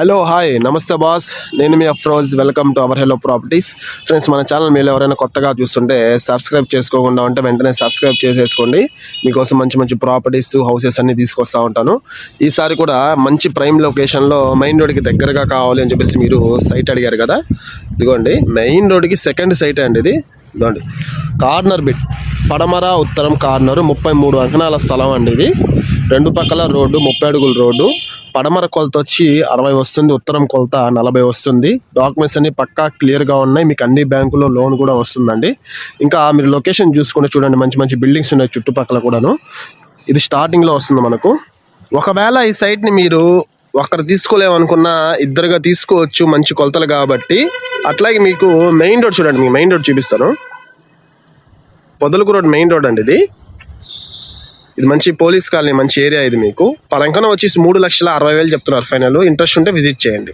Hello hi. నమస్తే boss. నేను మీ Afroz. Welcome to our hello properties. Friends మన channel మీరు ఎవరైనా కొత్తగా చూస్తుంటే సబ్స్క్రైబ్ చేసుకోకుండా ఉంటే వెంటనే సబ్స్క్రైబ్ చేసేసుకోండి. మీకోసం మంచి మంచి ప్రాపర్టీస్ హౌసెస్ అన్ని తీసుకొస్తా ఉంటాను. ఈసారి కూడా మంచి ప్రైమ్ లొకేషన్లో మెయిన్ రోడ్కి దగ్గరగా కావాలి అని చెప్పేసి మీరు సైట్ అడిగారు కదా? ఇదిగోండి. మెయిన్ రోడ్కి సెకండ్ సైట్ అండి ఇది. ఇదిగోండి. Corner bit. పడమర ఉత్తరం కార్నర్ ముప్పై మూడు అంకణాల స్థలం అండి ఇది. రెండు పక్కల రోడ్డు ముప్పై అడుగుల రోడ్డు. పడమర కొలత వచ్చి అరవై వస్తుంది ఉత్తరం కొలత నలభై వస్తుంది. డాక్యుమెంట్స్ అన్ని పక్కా క్లియర్గా ఉన్నాయి. మీకు అన్ని బ్యాంకులో లోన్ కూడా వస్తుందండి. ఇంకా మీరు లొకేషన్ చూసుకుంటే చూడండి. మంచి మంచి బిల్డింగ్స్ ఉన్నాయి చుట్టుపక్కల కూడాను. ఇది స్టార్టింగ్లో వస్తుంది మనకు. ఒకవేళ ఈ సైట్ని మీరు ఒకరు తీసుకోలేమనుకున్నా ఇద్దరుగా తీసుకోవచ్చు మంచి కొలతలు కాబట్టి. అట్లాగే మీకు మెయిన్ రోడ్ చూడండి. మీకు మెయిన్ రోడ్ చూపిస్తాను. పొదలకు రోడ్ మెయిన్ రోడ్ అండి ఇది. ఇది మంచి పోలీస్ కాలనీ మంచి ఏరియా ఇది మీకు. పరంకన వచ్చేసి మూడు లక్షల అరవై వేలు చెప్తున్నారు ఫైనల్. ఇంట్రెస్ట్ ఉంటే విజిట్ చేయండి.